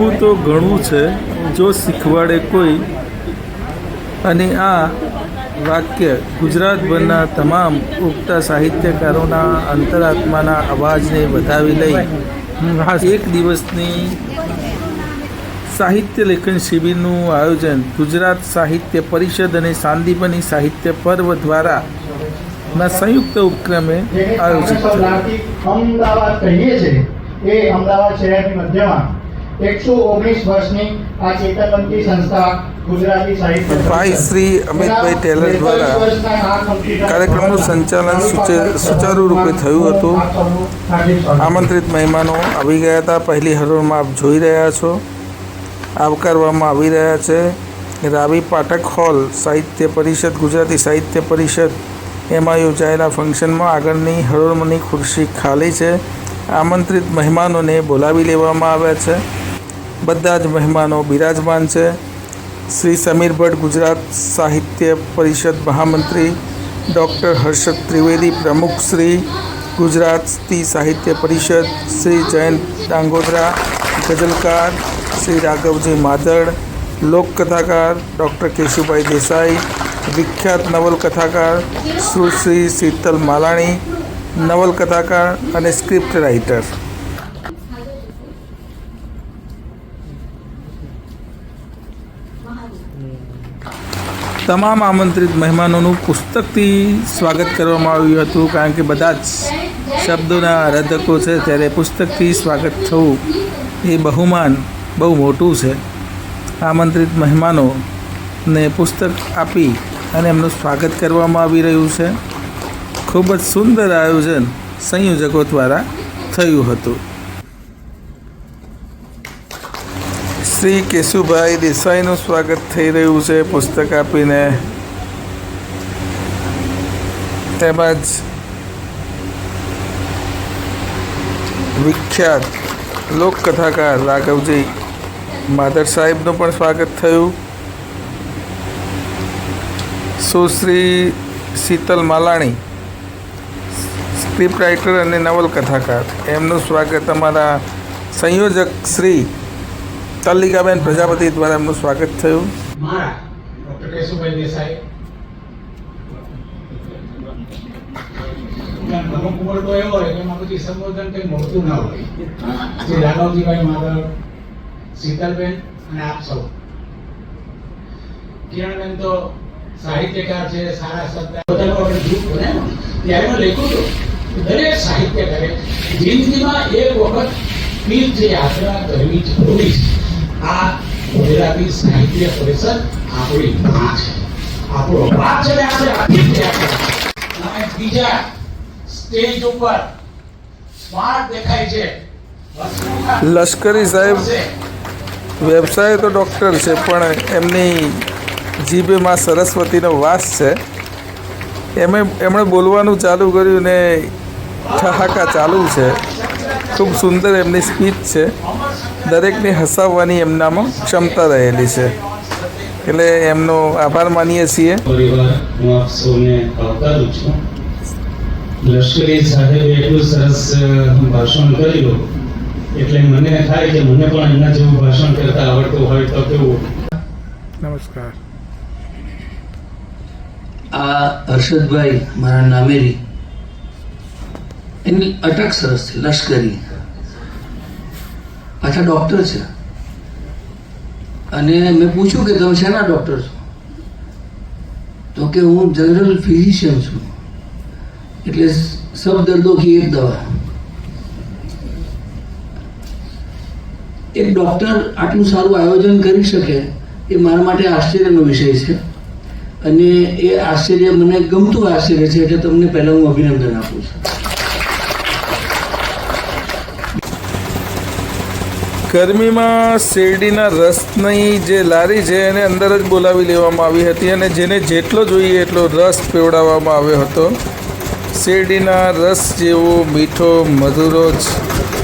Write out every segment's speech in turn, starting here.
શીખવું તો ઘણું છે. જો શીખવાડે કોઈ અને આ વાક્ય ગુજરાતભરના તમામ ઉગતા સાહિત્યકારોના અંતરાત્માના અવાજને વધાવી લઈ એક દિવસની સાહિત્ય લેખન શિબિરનું આયોજન ગુજરાત સાહિત્ય પરિષદ અને સાંદીપની સાહિત્ય પર્વ દ્વારા ના સંયુક્ત ઉપક્રમે આયોજિત અમદાવાદ કહીએ છીએ. એ અમદાવાદ શહેરની મધ્યમાં એકસો ઓગણીસ વર્ષની આ ચેતનવંતી સંસ્થા ભાઈ શ્રી અમિતભાઈ ટેલર દ્વારા કાર્યક્રમનું સંચાલન સુચે- સુચારુ રૂપે થયું હતું. આમંત્રિત મહેમાનો આવી ગયા હતા. પહેલી હરોળમાં આપ જોઈ રહ્યા છો. આવકારવામાં આવી રહ્યા છે. રાવી પાઠક હોલ સાહિત્ય પરિષદ ગુજરાતી સાહિત્ય પરિષદ. એમાં યોજાયેલા ફંક્શનમાં આગળની હરોળમાંની ખુરશી ખાલી છે. આમંત્રિત મહેમાનોને બોલાવી લેવામાં આવ્યા છે. બધા જ મહેમાનો બિરાજમાન છે. શ્રી સમીર ભટ્ટ, ગુજરાત સાહિત્ય પરિષદ મહામંત્રી ડૉક્ટર હર્ષદ ત્રિવેદી, પ્રમુખ શ્રી ગુજરાતી સાહિત્ય પરિષદ શ્રી જયંત ડાંગોદરા, ગઝલકાર શ્રી રાઘવજી માધડ લોકકથાકાર ડૉક્ટર કેશુભાઈ દેસાઈ, વિખ્યાત નવલકથાકાર સુશ્રી શીતલ માલાણી નવલકથાકાર અને સ્ક્રિપ્ટ રાઇટર. તમામ આમંત્રિત મહેમાનોનું પુસ્તકથી સ્વાગત કરવામાં આવ્યું હતું, કારણ કે બધા જ શબ્દોના આરાધકો છે, ત્યારે પુસ્તકથી સ્વાગત થવું એ બહુમાન, બહુ મોટું છે. આમંત્રિત મહેમાનોને પુસ્તક આપી અને એમનું સ્વાગત કરવામાં આવી રહ્યું છે. ખૂબ જ સુંદર આયોજન સંયોજકો દ્વારા થયું હતું. શ્રી કેશુભાઈ દેસાઈનું સ્વાગત થઈ રહ્યું છે, પુસ્તક આપીને. તેમજ વિખ્યાત લોકકથાકાર રાઘવજી માધર સાહેબનું પણ સ્વાગત થયું. સુશ્રી શીતલ માલાણી, સ્ક્રિપ્ટ રાઇટર અને નવલકથાકાર. એમનું સ્વાગત અમારા સંયોજક શ્રી તલ્લિકાબેન પ્રજાપતિ દ્વારા એમનું સ્વાગત થયું. સાહિત્યકાર છે, સારા દરેક સાહિત્યકારે જિંદગીમાં એક વખત યાત્રા કરવી જરૂરી છે. આ ગુજરાતી સાહિત્ય પરિષદ આપણી માં છે. આપણો ભાગ છે ને આપણે આ અને બીજા સ્ટેજ ઉપર સ્માર્ટ દેખાય છે. લશ્કરી સાહેબ વ્યવસાય તો ડૉક્ટર છે પણ એમની જીભેમાં સરસ્વતીનો વાસ છે. એમે એમણે બોલવાનું ચાલુ કર્યું ને ઠહાકા ચાલુ છે. ખૂબ સુંદર એમની સ્પીચ છે. દરેકને હસાવવાની એમનામાં ક્ષમતા રહેલી છે. એટલે એમનો આભાર માનીએ છીએ. પરિવાર હું આપ સૌને આવકારું છું. લશ્કરી સાહેબે એટલું સરસ ભાષણ કર્યું. એટલે મને થાય કે મને પણ એમના જેવું ભાષણ કરતા આવડતું હોય તો કેવું? નમસ્કાર. આ હર્ષદભાઈ મારા નામેરી. એની અટક સરસ છે લશ્કરી. પાછા ડૉક્ટર છે. અને મેં પૂછ્યું કે તમે શેના ડૉક્ટર છો? તો કે હું જનરલ ફિઝિશિયન છું. એટલે સબ દર્દો કી એક દવા. એક ડૉક્ટર આટલું સારું આયોજન કરી શકે એ મારા માટે આશ્ચર્યનો વિષય છે. અને એ આશ્ચર્ય મને ગમતું આશ્ચર્ય છે એટલે તમને પહેલાં હું અભિનંદન આપું છું. ગરમીમાં શેરડીના રસની જે લારી છે એને અંદર જ બોલાવી લેવામાં આવી હતી અને જેને જેટલો જોઈએ એટલો રસ પીવડાવવામાં આવ્યો હતો. શેરડીના રસ જેવો મીઠો, મધુરો જ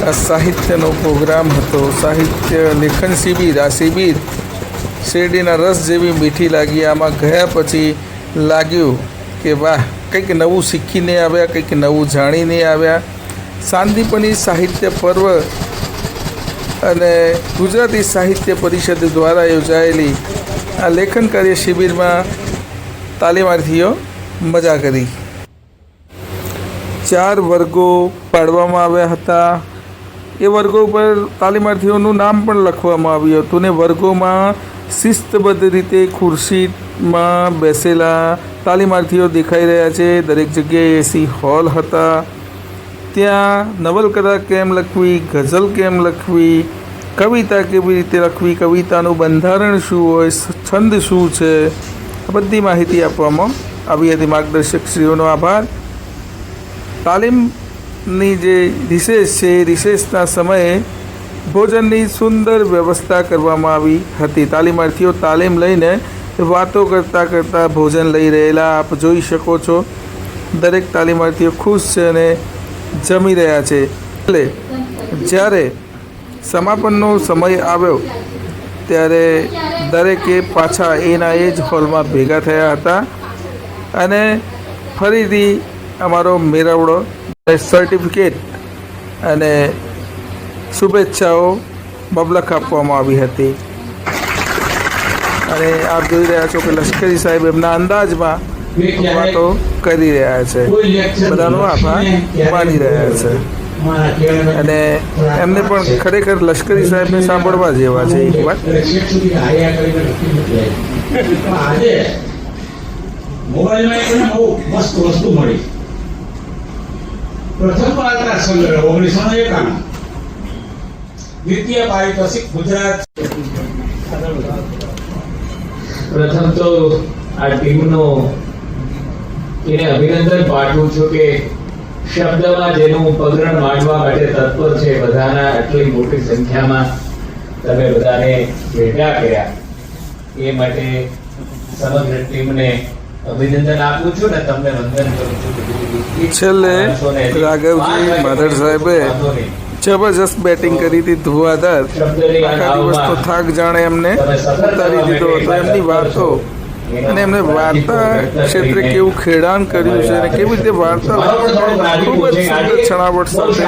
આ સાહિત્યનો પ્રોગ્રામ હતો. સાહિત્ય લેખન શિબિર, આ શિબિર શેરડીના રસ જેવી મીઠી લાગી. આમાં ગયા પછી લાગ્યું કે વાહ, કંઈક નવું શીખીને આવ્યા, કંઈક નવું જાણીને આવ્યા. સાંદીપની સાહિત્ય પર્વ અને ગુજરાતી સાહિત્ય પરિષદ દ્વારા યોજાયેલી આ લેખન કાર્ય શિબિરમાં તાલીમાર્થીઓ મજા કરી. ચાર વર્ગો પાડવામાં આવ્યા હતા. એ વર્ગો ઉપર તાલીમાર્થીઓનું નામ પણ લખવામાં આવ્યું હતું ને વર્ગોમાં શિસ્તબદ્ધ રીતે ખુરશીમાં બેસેલા તાલીમાર્થીઓ દેખાઈ રહ્યા છે. દરેક જગ્યાએ એસી હોલ હતા. ત્યાં નવલકથા કેમ લખવી, ગઝલ કેમ લખવી, કવિતા કેવી રીતે લખવી, કવિતાનું બંધારણ શું હોય, છંદ શું છે, આ બધી માહિતી આપવામાં આવી હતી. માર્ગદર્શક શ્રીઓનો આભાર. તાલીમની જે રિસેસ છે, એ રિસેસના સમયે ભોજનની સુંદર વ્યવસ્થા કરવામાં આવી હતી. તાલીમાર્થીઓ તાલીમ લઈને વાતો કરતાં કરતાં ભોજન લઈ રહેલા, આપ જોઈ શકો છો. દરેક તાલીમાર્થીઓ ખુશ છે અને જમી રહ્યા છે. એટલે જ્યારે સમાપનનો સમય આવ્યો, ત્યારે દરેકે પાછા એના એ જ હોલમાં ભેગા થયા હતા અને ફરીથી અમારો મેળવડો સર્ટિફિકેટ અને શુભેચ્છાઓ બબલખ આપવામાં આવી હતી. અને આપ જોઈ રહ્યા છો કે લશ્કરી સાહેબ એમના અંદાજમાં વાતો કરી રહ્યા છે. બધાનો આભાર. માની રહ્યા છે. અને એમને પણ ખરેખર લશ્કરી સાહેબને સાંભળવા જેવા છે એક વાર છેક સુધી હાર્યા કરીને લખી મૂકી આવી. પણ આજે મોબાઈલમાં એક બહુ મસ્ત વસ્તુ મળી. પ્રથમ વાર્તા સંગ્રહ ઓગણીસો ને એકાણું. દ્વિતીય પારિતોષિક ગુજરાત. પ્રથમ તો આ ટીમનો એને અભિનંદન પાઠવું છું કે શબ્દમાં જેનું પગરણ માંડવા માટે તત્પર છે બધાના આટલી મોટી સંખ્યામાં તમે બધાને ભેગા કર્યા. એ માટે સમગ્ર ટીમને અભિનંદન આપું છું ને તમને વંદન કરું છું. છેલ્લે રાઘવજી માધર સાહેબે જબરજસ્ત બેટિંગ કરી હતી ધુવાધાર. આખા દિવસનો થાક જાણે એમને ઉતારી દીધો હતો. એમની વાતો અને એમને વાર્તા ક્ષેત્રે કેવું ખેડાણ કર્યું છે અને કેવી રીતે વાર્તા ખૂબ જ સુંદર છણાવટ સાથે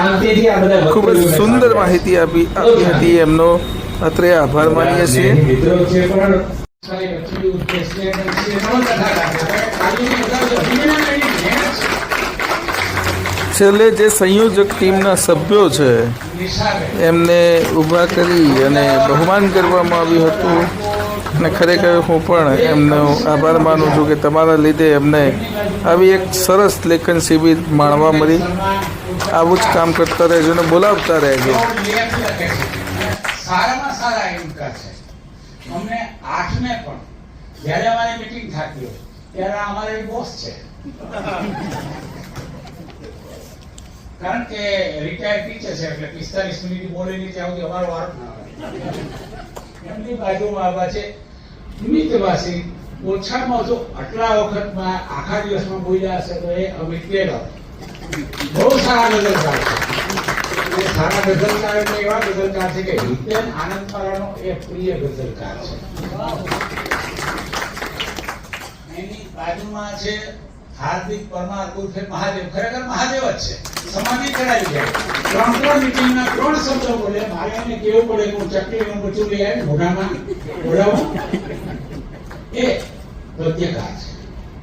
ખૂબ જ સુંદર માહિતી આપી આપી હતી એમનો અત્રે આભાર માનીએ છીએ. છેલ્લે જે સંયોજક ટીમના સભ્યો છે, એમને ઊભા કરી અને બહુમાન કરવામાં આવ્યું હતું અને ખરેખર હું પણ એમનો આભાર માનું છું કે તમારા લીધે એમને આવી એક સરસ લેખન શિબિર માણવા મળી. આવું જ કામ કરતા રહેજો અને બોલાવતા રહેજો. કારણ કે રિટાયર્ડ ટીચર છે, એટલે પિસ્તાલીસ મિનિટ બોલીને ત્યાં સુધી અમારો વારો ના આવે. એમની બાજુમાં આવા છે. નિમિત્તવાસી, ઓછામાં ઓછો આટલા વખતમાં આખા દિવસમાં બોલ્યા હશે તો એ અમિત કેળવ બહુ સારા ગઝલકાર છે. એ સારા ગઝલકાર એટલે એવા ગઝલકાર છે કે હિતેન આનંદપારાનો એ પ્રિય ગઝલકાર છે. એની બાજુમાં છે હાર્દિક પરમાર ઉર્ફે મહાદેવ, ખરેખર મહાદેવ જ છે. સમાધિ કરાવી જાય ત્રણ ત્રણ મિટિંગના ત્રણ શબ્દો બોલે મારે એને કેવું પડે હું ચકલીનું બચ્ચું લઈ આવી ઘોડામાં મોઢામાં એ ગદ્યકાર છે.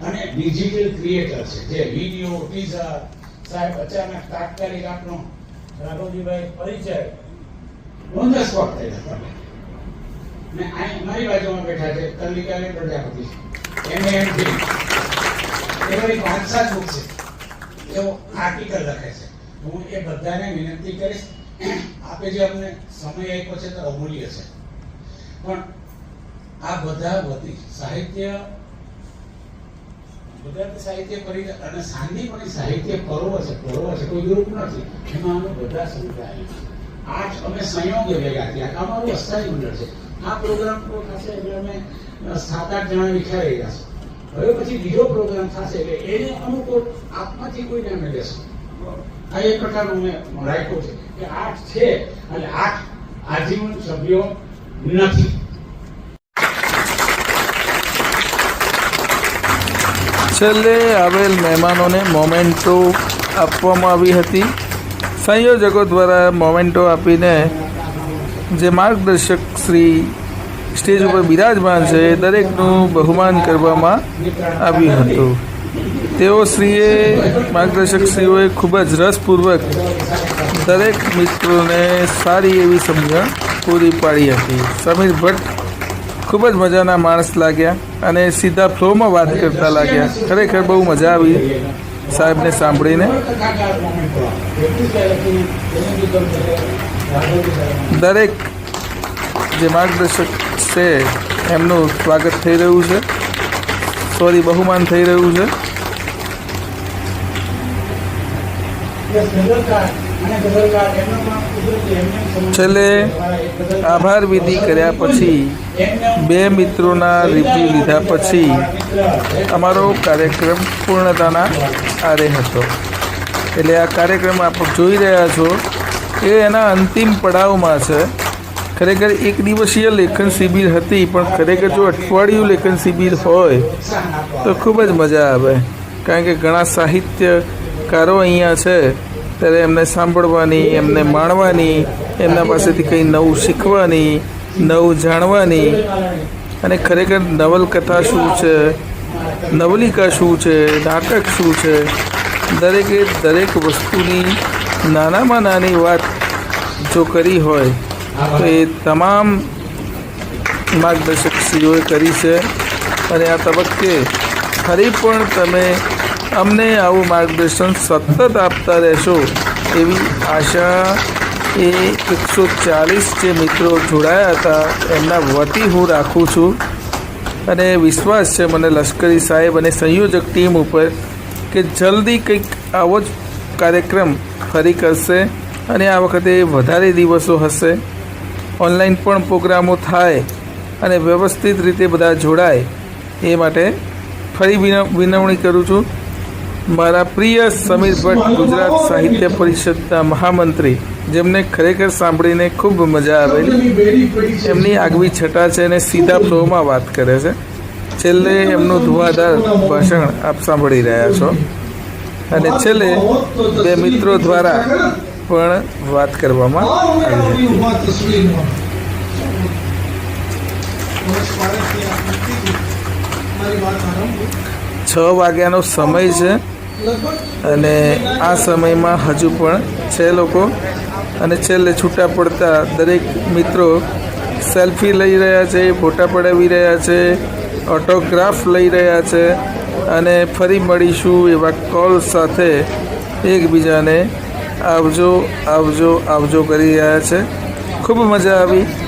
અને ડિજિટલ ક્રિએટર છે. જે વીડિયો ટીઝર સાહેબ, અચાનક તાત્કાલિક આપનો રાઘવજીભાઈ પરિચય ઓન ધ સ્પોટ થઈ જતો ને અહીં મારી બાજુમાં બેઠા છે કલ્લિકાબેન પ્રજાપતિ એમ એમ એ બધી વાંચા સાત બુક છે. એવો આર્ટિકલ લખે છે. હું એ બધાને વિનંતી કરીશ, આપે જે અમને સમય આપ્યો છે તો અમૂલ્ય છે. પણ આ બધા વતી સાહિત્ય ગુજરાતી સાહિત્ય પરિ અને સાંદીપણી સાહિત્ય પર્વ છે પર્વ છે, કોઈ ગ્રુપ નથી. એમાં અમે બધા સંકળાયેલા છીએ. આઠ અમે સંયોગે ભેગા થયા. અમારું અસ્થાયી મંડળ છે. આ પ્રોગ્રામ પૂરો થશે એટલે અમે સાત આઠ જણા વિખાઈ રહ્યા છે હવે પછી બીજો પ્રોગ્રામ થશે એટલે એને અનુકૂળ આપમાંથી કોઈને અમે લેશું આ એક પ્રકારનું મેં રાખ્યું છે કે આઠ છે અને આઠ આજીવન સભ્યો નથી. છેલ્લે આવેલ મહેમાનોને મોમેન્ટો આપવામાં આવી હતી. સંયોજકો દ્વારા મોમેન્ટો આપીને જે માર્ગદર્શક શ્રી સ્ટેજ ઉપર બિરાજમાન છે, દરેકનું બહુમાન કરવામાં આવ્યું હતું. તેઓ શ્રીએ માર્ગદર્શક શ્રીઓએ ખૂબ જ રસપૂર્વક દરેક મિત્રોને સારી એવી સમજણ પૂરી પાડી હતી. સમીર ભટ્ટ ખૂબ જ મજાના માણસ લાગ્યા અને સીધા ફ્લોમાં વાત કરતા લાગ્યા. ખરેખર બહુ મજા આવી સાહેબને સાંભળીને. દરેક જે માર્ગદર્શક છે. એમનું સ્વાગત થઈ રહ્યું છે. સોરી બહુમાન થઈ રહ્યું છે. છેલ્લે આભાર વિધિ કર્યા પછી બે મિત્રોના રિવ્યુ લીધા પછી અમારો કાર્યક્રમ પૂર્ણતાના આરે હતો. એટલે આ કાર્યક્રમ આપ જોઈ રહ્યા છો. એ એના અંતિમ પડાવમાં છે. ખરેખર એક દિવસીય લેખન શિબિર હતી, પણ ખરેખર જો અઠવાડિયું લેખન શિબિર હોય, તો ખૂબ જ મજા આવે. કારણ કે ઘણા સાહિત્યકારો અહીંયા છે, ત્યારે એમને સાંભળવાની, એમને માણવાની, એમના પાસેથી કંઈ નવું શીખવાની, નવું જાણવાની. અને ખરેખર નવલકથા શું છે, નવલિકા શું છે, નાટક શું છે, દરેકે દરેક વસ્તુની નાનામાં નાની વાત જો કરી હોય તો એ તમામ માર્ગદર્શકશ્રીઓએ કરી છે અને આ તબક્કે ફરી પણ તમે અમને આવું માર્ગદર્શન સતત આપતા રહેશો એવી આશા એ એકસો ચાલીસ જે મિત્રો જોડાયા હતા એમના વતી હું રાખું છું. અને વિશ્વાસ છે મને લશ્કરી સાહેબ અને સંયોજક ટીમ ઉપર કે જલ્દી કંઈક આવો જ કાર્યક્રમ ફરી કરશે અને આ વખતે વધારે દિવસો હશે. ઓનલાઈન પણ પ્રોગ્રામો થાય અને વ્યવસ્થિત રીતે બધા જોડાય, એ માટે ફરી વિન- વિનવણી કરું છું. મારા પ્રિય સમીર ભટ્ટ ગુજરાત સાહિત્ય પરિષદના મહામંત્રી, જેમને ખરેખર સાંભળીને ખૂબ મજા આવેલી એમની આગવી છટા છે અને સીધા ફ્લોમાં વાત કરે છે. છેલ્લે એમનું ધુઆધાર ભાષણ આપ સાંભળી રહ્યા છો. અને છેલ્લે બે મિત્રો દ્વારા પણ વાત કરવામાં આવી હતી. છ વાગ્યાનો સમય છે અને આ સમયમાં હજુ પણ છે લોકો અને છેલ્લે છૂટા પડતા દરેક મિત્રો સેલ્ફી લઈ રહ્યા છે, ફોટા પડાવી રહ્યા છે, ઓટોગ્રાફ લઈ રહ્યા છે અને ફરી મળીશું એવા કોલ સાથે એકબીજાને આવજો આવજો આવજો કરી રહ્યા છે. ખૂબ મજા આવી.